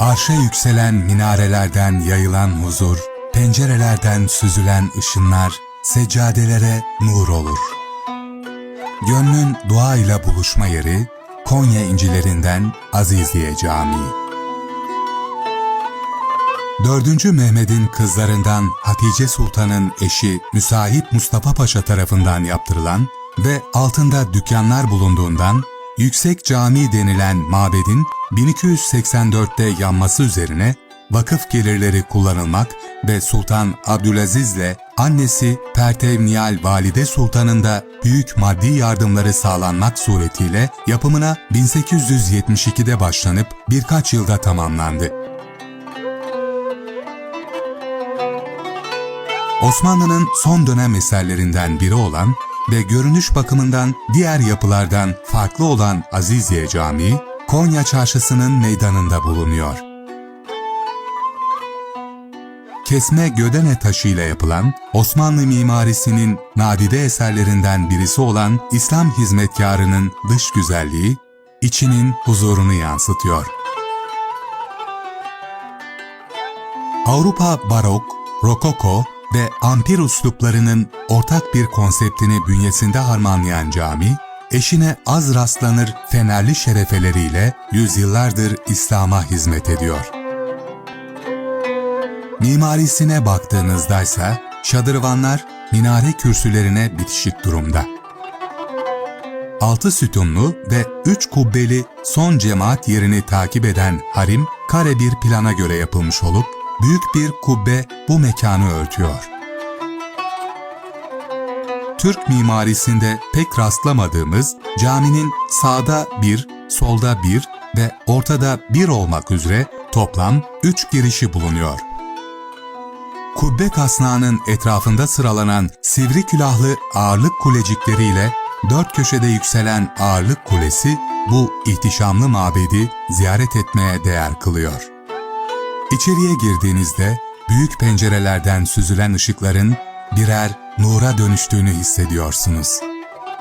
Arşa yükselen minarelerden yayılan huzur, pencerelerden süzülen ışınlar, seccadelere nur olur. Gönlün dua ile buluşma yeri, Konya incilerinden Aziziye Camii. 4. Mehmet'in kızlarından Hatice Sultan'ın eşi Müsait Mustafa Paşa tarafından yaptırılan ve altında dükkanlar bulunduğundan Yüksek Cami denilen mabedin 1284'te yanması üzerine vakıf gelirleri kullanılmak ve Sultan Abdülaziz'le annesi Pertev Nihal Valide Sultan'ın da büyük maddi yardımları sağlanmak suretiyle yapımına 1872'de başlanıp birkaç yılda tamamlandı. Osmanlı'nın son dönem eserlerinden biri olan ve görünüş bakımından diğer yapılardan farklı olan Aziziye Camii, Konya Çarşısı'nın meydanında bulunuyor. Kesme gödene taşıyla yapılan Osmanlı mimarisinin nadide eserlerinden birisi olan İslam hizmetkarının dış güzelliği, içinin huzurunu yansıtıyor. Avrupa barok, rokoko ve ampir usluplarının ortak bir konseptini bünyesinde harmanlayan cami, eşine az rastlanır fenerli şerefeleriyle yüzyıllardır İslam'a hizmet ediyor. Mimarisine baktığınızda ise şadırvanlar minare kürsülerine bitişik durumda. Altı sütunlu ve üç kubbeli son cemaat yerini takip eden harim kare bir plana göre yapılmış olup büyük bir kubbe bu mekanı örtüyor. Türk mimarisinde pek rastlamadığımız caminin sağda bir, solda bir ve ortada bir olmak üzere toplam üç girişi bulunuyor. Kubbe kasnağının etrafında sıralanan sivri külahlı ağırlık kulecikleriyle dört köşede yükselen ağırlık kulesi bu ihtişamlı mabedi ziyaret etmeye değer kılıyor. İçeriye girdiğinizde büyük pencerelerden süzülen ışıkların birer nura dönüştüğünü hissediyorsunuz.